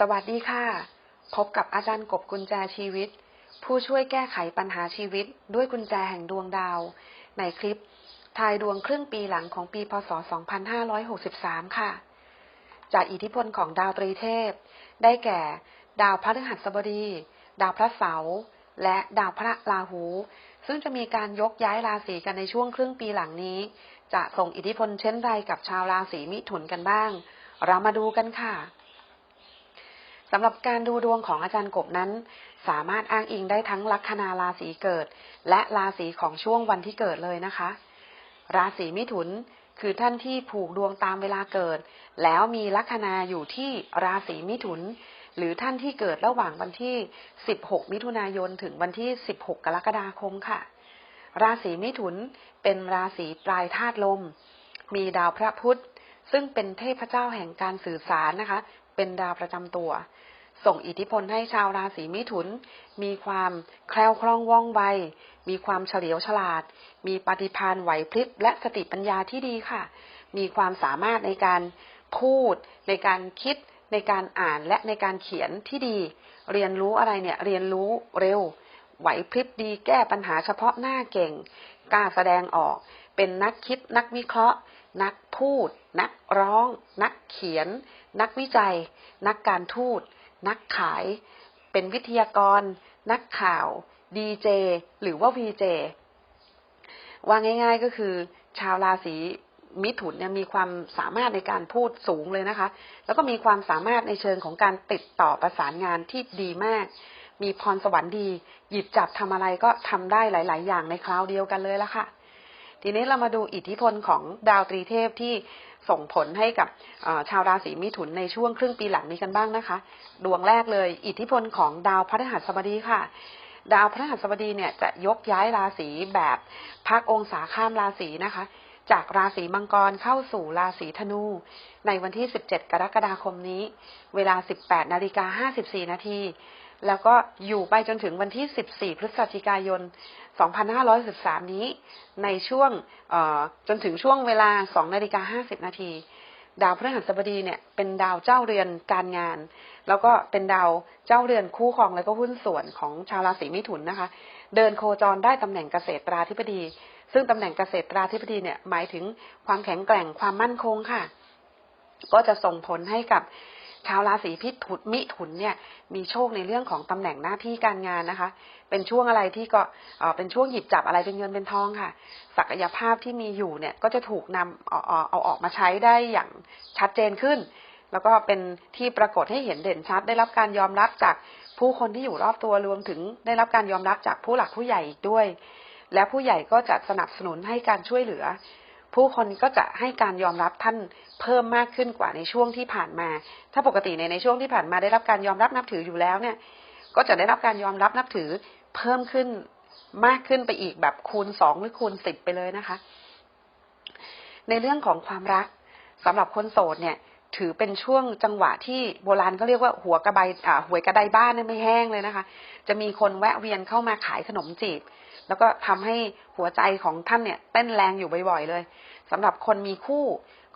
สวัสดีค่ะ พบกับอาจารย์กบกุญแจชีวิต ผู้ช่วยแก้ไขปัญหาชีวิตด้วยกุญแจแห่งดวงดาว ในคลิป ทายดวงครึ่งปีหลังของปีพศ 2563 ค่ะ จากอิทธิพลของดาวตรีเทพ ได้แก่ ดาวพฤหัสบดี ดาวพระเสาร์และดาวพระราหู ซึ่งจะมีการยกย้ายราศีกันในช่วงครึ่งปีหลังนี้ จะส่งอิทธิพลเช่นไรกับชาวราศีมิถุนกันบ้าง เรามาดูกันค่ะ สำหรับการดูดวงของอาจารย์กบนั้น สามารถอ้างอิงได้ทั้งลัคนาราศีเกิด และราศีของช่วงวันที่เกิดเลยนะคะ ราศีมิถุนคือท่านที่ผูกดวงตามเวลาเกิด แล้วมีลัคนาอยู่ที่ราศีมิถุน หรือท่านที่เกิดระหว่างวันที่ 16 มิถุนายนถึงวันที่ 16 กรกฎาคมค่ะ ราศีมิถุนเป็นราศีปลายธาตุลม มีดาวพระพุธซึ่งเป็นเทพเจ้าแห่งการสื่อสารนะคะ เป็นดาวประจำตัว ส่งอิทธิพลให้ชาวราศีมิถุน มีความแคล่วคล่องว่องไว มีความเฉลียวฉลาด มีปฏิภาณไหวพริบและสติปัญญาที่ดีค่ะ มีความสามารถในการพูด ในการคิด ในการอ่านและในการเขียนที่ดี เรียนรู้อะไรเนี่ยเรียนรู้เร็ว ไหวพริบดีแก้ปัญหาเฉพาะหน้าเก่งกล้าแสดงออก เป็นนักคิดนักวิเคราะห์ นักพูด นักร้อง นักเขียน นักวิจัย นักการทูต นักขาย เป็นวิทยากร นักข่าว ดีเจ หรือว่าวีเจ ว่าง่ายๆก็คือ ชาวราศีมิถุนเนี่ยมีความสามารถในการพูดสูงเลยนะคะ แล้วก็มีความสามารถในเชิงของการติดต่อประสานงานที่ดีมาก มีพรสวรรค์ดี หยิบจับทำอะไรก็ทำได้หลาย ๆ อย่างในคราวเดียวกันเลยละค่ะ ทีนี้เรามาดูอิทธิพลของดาวตรีเทพที่ส่งผลให้กับชาวราศีมิถุนในช่วงครึ่งปีหลังนี้กันบ้างนะคะ ดวงแรกเลย อิทธิพลของดาวพฤหัสบดีค่ะ ดาวพฤหัสบดีเนี่ยจะยกย้ายราศีแบบพักองศาข้ามราศีนะคะ จากราศีมังกรเข้าสู่ราศีธนู ในวันที่ 17 กรกฎาคมนี้ เวลา 18นาฬิกา54นาทีแล้วก็อยู่ไปจนถึงวันที่ 14 พฤศจิกายน 2513 นี้ในช่วงจนถึงช่วงเวลา2นาฬิกา50 นาที ดาวพฤหัสบดีเนี่ยเป็นดาวเจ้าเรือนการงาน แล้วก็เป็นดาวเจ้าเรือนคู่ครองและก็หุ้นส่วนของชาวราศีมิถุนนะคะ เดินโคจรได้ตำแหน่งเกษตราธิบดี ซึ่งตำแหน่งเกษตราธิบดีเนี่ยหมายถึงความแข็งแกร่งความมั่นคงค่ะ ก็จะส่งผลให้กับ ชาวราศีพิถุนมิถุนเนี่ยมีโชคในเรื่องของตำแหน่งหน้าที่การงานนะคะ เป็นช่วงอะไรที่ก็เป็นช่วงหยิบจับอะไรเป็นเงินเป็นทองค่ะ ศักยภาพที่มีอยู่เนี่ยก็จะถูกนำเอาเอาออกมาใช้ได้อย่างชัดเจนขึ้น แล้วก็เป็นที่ปรากฏให้เห็นเด่นชัด ได้รับการยอมรับจากผู้คนที่อยู่รอบตัวรวมถึงได้รับการยอมรับจากผู้หลักผู้ใหญ่อีกด้วย และผู้ใหญ่ก็จะสนับสนุนให้การช่วยเหลือ ผู้คนก็จะให้การยอมรับท่านเพิ่มมากขึ้นกว่าในช่วงที่ผ่านมา ถ้าปกติในในช่วงที่ผ่านมาได้รับการยอมรับนับถืออยู่แล้วเนี่ย ก็จะได้รับการยอมรับนับถือเพิ่มขึ้นมากขึ้นไปอีกแบบคูณสองหรือคูณสิบไปเลยนะคะ ในเรื่องของความรักสำหรับคนโสดเนี่ยถือเป็นช่วงจังหวะที่โบราณเขาเรียกว่าหัวกระไบอ่าหวยกระไดบ้านไม่แห้งเลยนะคะ จะมีคนแวะเวียนเข้ามาขายขนมจีบ แล้วก็ทำให้หัวใจของท่านเนี่ยเต้นแรงอยู่บ่อยๆเลยสำหรับคนมีคู่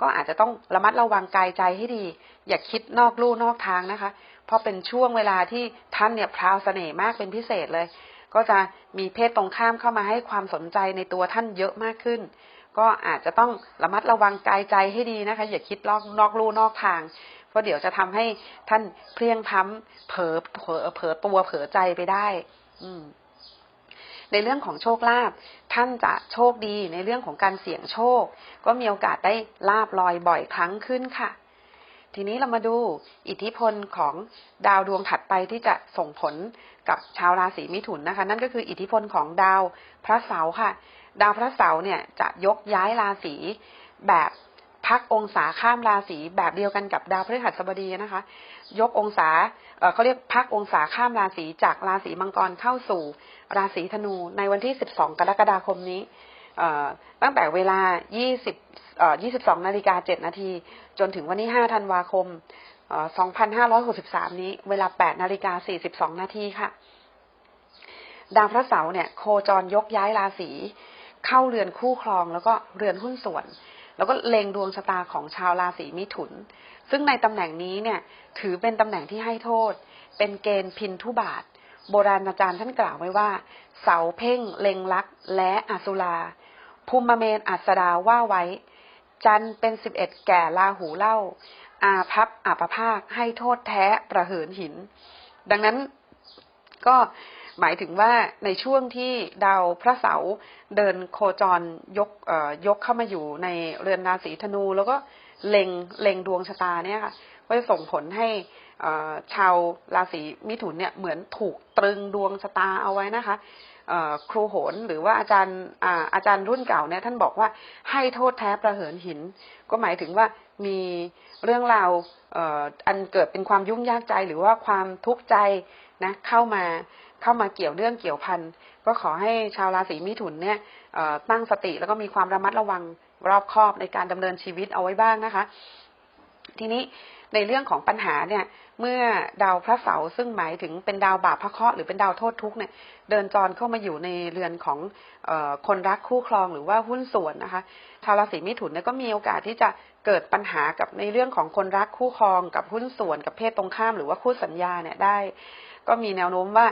ก็อาจจะต้องระมัดระวังกายใจให้ดี อย่าคิดนอกลู่นอกทางนะคะ เพราะเป็นช่วงเวลาที่ท่านเนี่ยพราวเสน่ห์มากเป็นพิเศษเลย ก็จะมีเพศตรงข้ามเข้ามาให้ความสนใจในตัวท่านเยอะมากขึ้น ก็อาจจะต้องระมัดระวังกายใจให้ดีนะคะ อย่าคิดนอกนอกลู่นอกทางเพราะเดี๋ยวจะทำให้ท่านเพลียงพ้ำเผลอเผลอเผลอตัวเผลอใจไปได้ อืม ในเรื่องของโชคลาภท่านจะโชคดีในเรื่องของการเสี่ยงโชค ก็มีโอกาสได้ลาบลอยบ่อยครั้งขึ้นค่ะ ทีนี้เรามาดูอิทธิพลของดาวดวงถัดไปที่จะส่งผลกับชาวราศีมิถุนนะคะ นั่นก็คืออิทธิพลของดาวพระเสาร์ค่ะ ดาวพระเสาร์เนี่ยจะยกย้ายราศีแบบ พักองศาข้ามราศีแบบเดียวกันกับดาวพฤหัสบดีนะคะ ยกองศาเขาเรียกพักองศาข้ามราศีจากราศีมังกรเข้าสู่ราศีธนูในวันที่ 12 กรกฎาคมนี้ตั้งแต่เวลา 20 22นาฬิกา7นาทีจนถึงวันที่ 5 ธันวาคม 2563 นี้ เวลา 8นาฬิกา42 นาทีค่ะ ดาวพระเสาร์เนี่ย โคจรยกย้ายราศี เข้าเรือนคู่ครองแล้วก็เรือนหุ้นส่วน แล้วก็เล็งดวงชะตาของชาวราศีมิถุน ซึ่งในตำแหน่งนี้เนี่ย ถือเป็นตำแหน่งที่ให้โทษ เป็นเกณฑ์พินทุบาท โบราณอาจารย์ท่านกล่าวไว้ว่า เสาเพ่ง เล็งลักและอสุราภูมิเมนอัสดาว่าไว้ จันเป็นสิบเอ็ดแก่ลาหูเล่า อาพับอัปภาคให้โทษแท้ประเหินหิน ดังนั้นก็ หมายถึงว่าในช่วงที่ดาวพระเสาร์เดินโคจรยกเอ่อยกเข้ามาอยู่ในเรือนราศีธนู แล้วก็เล็งเล็งดวงชะตาเนี่ยค่ะก็จะส่งผลให้ชาวราศีมิถุนเนี่ยเหมือนถูกตรึงดวงชะตาเอาไว้นะคะครูโหนหรือว่าอาจารย์อาอาจารย์รุ่นเก่าเนี่ยท่านบอกว่าให้โทษแท้ประเหินหิน ก็หมายถึงว่ามีเรื่องราวออันเกิดเป็นความยุ่งยากใจหรือว่าความทุกข์ใจนะเข้ามา เข้ามาเกี่ยวเรื่องเกี่ยวพันก็ขอให้ชาวราศีมิถุนเนี่ยตั้งสติแล้วก็มีความระมัดระวังรอบคอบในการดำเนินชีวิตเอาไว้บ้างนะคะ ทีนี้ในเรื่องของปัญหาเนี่ย เมื่อดาวพระเสาร์ซึ่งหมายถึงเป็นดาวบาปพระเคราะห์หรือเป็นดาวโทษทุกข์เนี่ย เดินจรเข้ามาอยู่ในเรือนของออคนรักคู่ครองหรือว่าหุ้นส่วนนะคะชาวราศีมิถุนเนี่ยก็มีโอกาสที่จะเกิดปัญหากับในเรื่องของคนรักคู่ครองกับหุ้นส่วนกับเพศตรงข้ามหรือว่าคู่สัญญาเนี่ยได้ ก็มีแนวโน้มว่า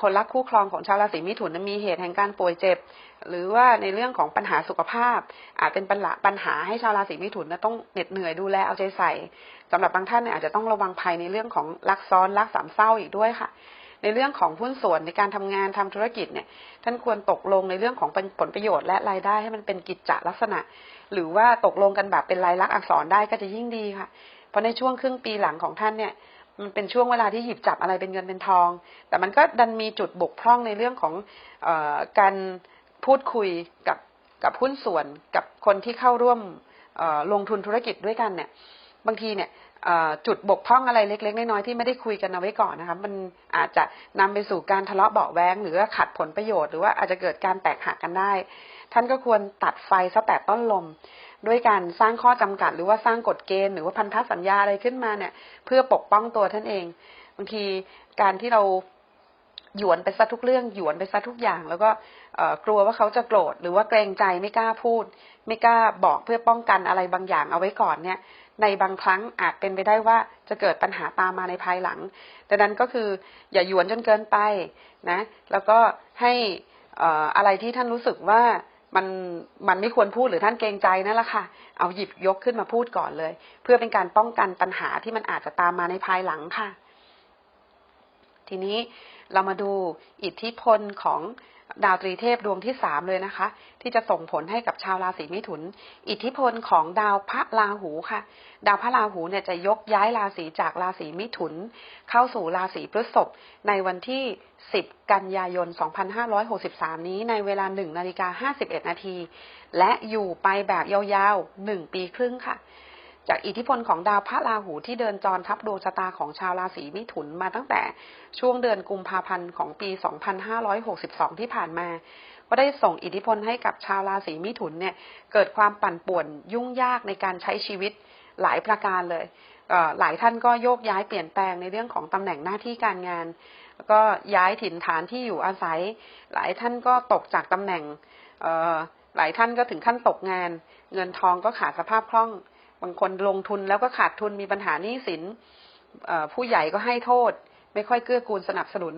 คนรักคู่ครองของชาวราศีมิถุนมีเหตุแห่งการป่วยเจ็บ หรือว่าในเรื่องของปัญหาสุขภาพ อาจเป็นปัญหาปัญหาให้ชาวราศีมิถุนนะต้องเหน็ดเหนื่อยดูแลเอาใจใส่สำหรับบางท่านเนี่ยอาจจะต้องระวังภัยในเรื่องของรักซ้อนรักสามเศร้าอีกด้วยค่ะ ในเรื่องของหุ้นส่วนในการทำงานทำธุรกิจเนี่ย ท่านควรตกลงในเรื่องของผลประโยชน์และรายได้ให้มันเป็นกิจจลักษณะ หรือว่าตกลงกันแบบเป็นลายลักษณ์อักษรได้ก็จะยิ่งดีค่ะ เพราะในช่วงครึ่งปีหลังของท่านเนี่ย มันเป็นช่วงเวลาที่หยิบจับอะไรเป็นเงินเป็นทอง แต่มันก็ดันมีจุดบกพร่องในเรื่องของอการพูดคุยกับกับหุ้นส่วนกับคนที่เข้าร่วมลงทุนธุรกิจด้วยกันเนี่ย บางทีเนี่ยจุดบกพร่องอะไรเล็ก ๆ น้อยๆที่ไม่ได้คุยกันเอาไว้ก่อนนะคะมันอาจจะนำไปสู่การทะเลาะเบาแวงหรือว่าขัดผลประโยชน์หรือว่าอาจจะเกิดการแตกหักกันได้ ท่านก็ควรตัดไฟซะแต่ต้นลม ด้วยการสร้างข้อจำกัด หรือว่าสร้างกฎเกณฑ์หรือว่าพันธสัญญาอะไรขึ้นมาเนี่ย เพื่อปกป้องตัวท่านเอง บางทีการที่เราหยวนไปซะทุกเรื่องหยวนไปซะทุกอย่าง แล้วก็กลัวว่าเขาจะโกรธหรือว่าเกรงใจไม่กล้าพูด ไม่กล้าบอกเพื่อป้องกันอะไรบางอย่างเอาไว้ก่อนเนี่ย ในบางครั้งอาจเป็นไปได้ว่าจะเกิดปัญหาตามมาในภายหลังดังนั้นก็คืออย่าหยวนจนเกินไปนะ แล้วก็ให้อะไรที่ท่านรู้สึกว่า มันมันไม่ควรพูดหรือท่านเกรงใจนั่นแหละค่ะ เอาหยิบยกขึ้นมาพูดก่อนเลย เพื่อเป็นการป้องกันปัญหาที่มันอาจจะตามมาในภายหลังค่ะ ทีนี้เรามาดูอิทธิพลของ ดาวตรีเทพดวงที่สามเลยนะคะ ที่จะส่งผลให้กับชาวราศีมิถุน อิทธิพลของดาวพระราหูค่ะ ดาวพระราหูเนี่ยจะยกย้ายราศีจากราศีมิถุน เข้าสู่ราศีพฤษภในวันที่ 10 กันยายน 2563 นี้ในเวลา1นาฬิกา51นาทีและอยู่ไปแบบยาวๆ1ปีครึ่งค่ะ จากอิทธิพลของดาวพระราหูที่เดินจรทับดวงชะตาของชาวราศีมิถุนมาตั้งแต่ช่วงเดือนกุมภาพันธ์ของปี 2562 ที่ผ่านมา ก็ได้ส่งอิทธิพลให้กับชาวราศีมิถุนเนี่ยเกิดความปั่นป่วนยุ่งยากในการใช้ชีวิตหลายประการเลยหลายท่านก็โยกย้ายเปลี่ยนแปลงในเรื่องของตำแหน่งหน้าที่การงาน แล้วก็ย้ายถิ่นฐานที่อยู่อาศัย หลายท่านก็ตกจากตำแหน่งหลายท่านก็ถึงขั้นตกงาน เงินทองก็ขาดสภาพคล่อง บางคนลงทุนแล้วก็ขาดทุนมีปัญหาหนี้สินผู้ใหญ่ก็ให้โทษ ไม่ค่อยเกื้อกูลสนับสนุน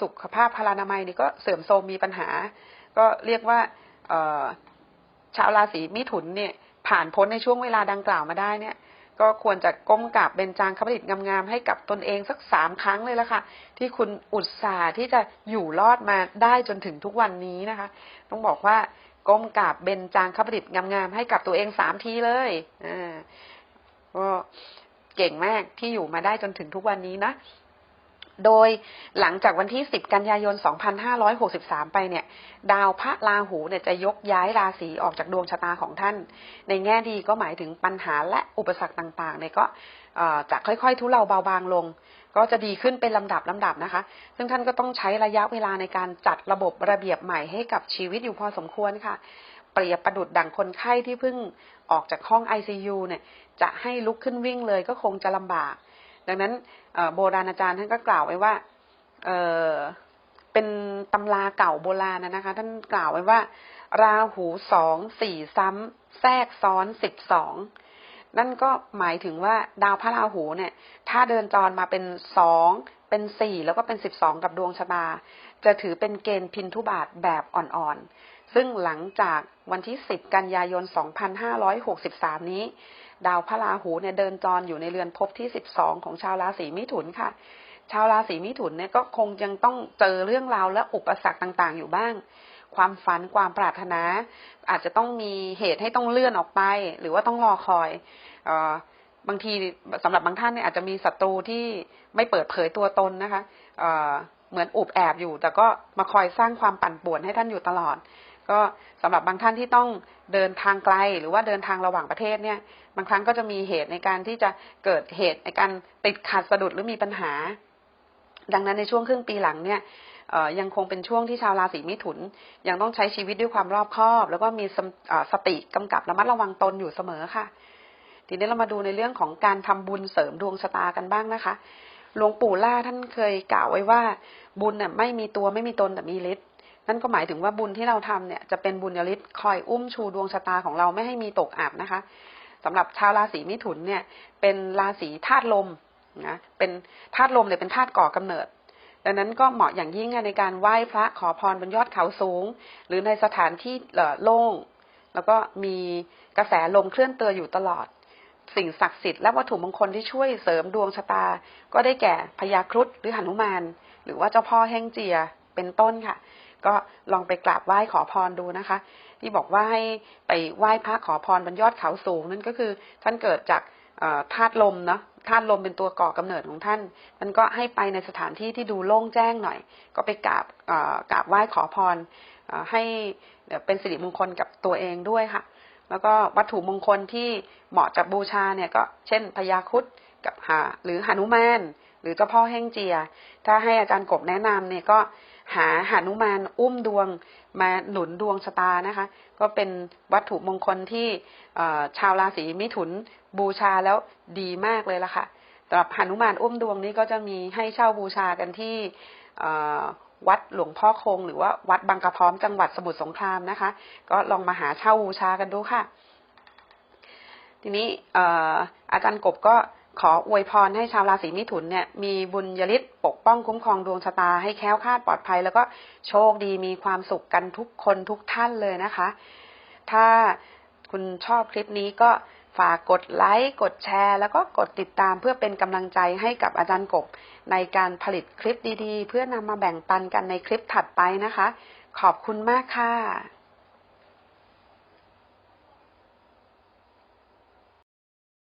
สุขภาพพลานามัยนี่ก็เสื่อมโทรมมีปัญหา ก็เรียกว่าชาวราศีมิถุนเนี่ยผ่านพ้นในช่วงเวลาดังกล่าวมาได้เนี่ย ก็ควรจะก้มกราบเบญจางคประดิษฐ์งามๆให้กับตนเองสักสามครั้งเลยละค่ะ ที่คุณอุตส่าห์ที่จะอยู่รอดมาได้จนถึงทุกวันนี้นะคะ ต้องบอกว่า ก้มกราบเบญจางคประดิษฐ์งามๆให้กับตัวเองสามทีเลยอ่าก็เก่งมากที่อยู่มาได้จนถึงทุกวันนี้นะ โดยหลังจากวันที่ 10 กันยายน 2563 ไปเนี่ย ดาวพระราหูเนี่ยจะยกย้ายราศีออกจากดวงชะตาของท่าน ในแง่ดีก็หมายถึงปัญหาและอุปสรรคต่างๆเนี่ยก็จะค่อยๆ ทุเลาเบาบางลง ก็จะดีขึ้นเป็นลำดับลำดับนะคะ ซึ่งท่านก็ต้องใช้ระยะเวลาในการจัดระบบระเบียบใหม่ให้กับชีวิตอยู่พอสมควรค่ะ เปรียบประดุดดังคนไข้ที่เพิ่งออกจากห้อง ICU เนี่ย จะให้ลุกขึ้นวิ่งเลยก็คงจะลำบาก ดังนั้นโบราณอาจารย์ท่านก็กล่าวไว้ว่าเเป็นตำราเก่าโบราณนะคะ ท่านกล่าวไว้ว่า ราหูสองสี่ซ้ำแทรกซ้อนสิบสอง นั่นก็หมายถึงว่าดาวพระราหูเนี่ย ถ้าเดินจรมาเป็นสองเป็นสี่แล้วก็เป็นสิบสองกับดวงชะตา จะถือเป็นเกณฑ์พินทุบาทแบบอ่อนๆ ซึ่งหลังจากวันที่10กันยายน2563นี้ ดาวพระราหูเนี่ยเดินจรอยู่ในเรือนภพที่12ของชาวราศีมิถุนค่ะ ชาวราศีมิถุนเนี่ยก็คงยังต้องเจอเรื่องราวและอุปสรรคต่างๆ อยู่บ้าง ความฝันความปรารถนา อาจจะต้องมีเหตุให้ต้องเลื่อนออกไป หรือว่าต้องรอคอยออบางทีสำหรับบางท่านเนี่ยอาจจะมีศัตรูที่ไม่เปิดเผยตัวตนนะคะเเหมือนอุบแอบอยู่ แต่ก็มาคอยสร้างความปั่นป่วนให้ท่านอยู่ตลอด ก็สำหรับบางท่านที่ต้องเดินทางไกล หรือว่าเดินทางระหว่างประเทศเนี่ย บางครั้งก็จะมีเหตุในการที่จะเกิดเหตุในการติดขัดสะดุดหรือมีปัญหา ดังนั้นในช่วงครึ่งปีหลังเนี่ย ยังคงเป็นช่วงที่ชาวราศีมิถุน ยังต้องใช้ชีวิตด้วยความรอบคอบ แล้วก็มีสสติกำกับระมัดระวังตนอยู่เสมอค่ะ ทีนี้เรามาดูในเรื่องของการทำบุญเสริมดวงชะตากันบ้างนะคะหลวงปู่ล่าท่านเคยกล่าวไว้ว่า บุญเนี่ยไม่มีตัวไม่มีตนแต่มีฤทธิ์นั่นก็หมายถึงว่าบุญที่เราทำเนี่ยจะเป็นบุญฤทธิ์คอยอุ้มชูดวงชะตาของเราไม่ให้มีตกอับนะคะสำหรับชาวราศีมิถุนเนี่ย เป็นราศีธาตุลมนะเป็นธาตุลมเนี่ยเป็นธาตุก่อกำเนิด ดังนั้นก็เหมาะอย่างยิ่งในการไหว้พระขอพรบนยอดเขาสูง หรือในสถานที่โล่ง แล้วก็มีกระแสลมเคลื่อนตัวอยู่ตลอด สิ่งศักดิ์สิทธิ์และวัตถุมงคลที่ช่วยเสริมดวงชะตา ก็ได้แก่พญาครุฑหรือหนุมาน หรือว่าเจ้าพ่อแห้งเจียเป็นต้นค่ะ ก็ลองไปกราบไหว้ขอพรดูนะคะ ที่บอกว่าให้ไปไหว้พระขอพรบนยอดเขาสูงนั่นก็คือท่านเกิดจาก ธาตุลมเนาะธาตุลมเป็นตัวก่อกำเนิดของท่าน มันก็ให้ไปในสถานที่ที่ดูโล่งแจ้งหน่อย ก็ไปกราบกราบไหว้ขอพรให้เป็นสิริมงคลกับตัวเองด้วยค่ะ แล้วก็วัตถุมงคลที่เหมาะจะบูชาเนี่ยก็เช่นพญาครุฑกับหาหรือหนุมานหรือเจ้าพ่อแห้งเจีย ถ้าให้อาจารย์กบแนะนำเนี่ยก็หาหานุมานอุ้มดวงมาหนุนดวงชะตานะคะ ก็เป็นวัตถุมงคลที่ชาวราศีมิถุนบูชาแล้วดีมากเลยล่ะค่ะสำหรับหนุมานอุ้มดวงนี้ก็จะมีให้เช่าบูชากันที่วัดหลวงพ่อคง หรือว่าวัดบางกระพร้อมจังหวัดสมุทรสงครามนะคะ ก็ลองมาหาเช่าบูชากันดูค่ะ ทีนี้อาจารย์กบก็ขออวยพรให้ชาวราศีมิถุนเนี่ยมีบุญยฤทธิ์ ปกป้องคุ้มครองดวงชะตาให้แค้วคลาดปลอดภัย แล้วก็โชคดีมีความสุขกันทุกคนทุกท่านเลยนะคะ ถ้าคุณชอบคลิปนี้ก็ฝากกดไลค์ กดแชร์ แล้วก็กดติดตามเพื่อเป็นกำลังใจให้กับอาจารย์กบ ในการผลิตคลิปดีๆ เพื่อนำมาแบ่งปันกันในคลิปถัดไปนะคะ ขอบคุณมากค่ะ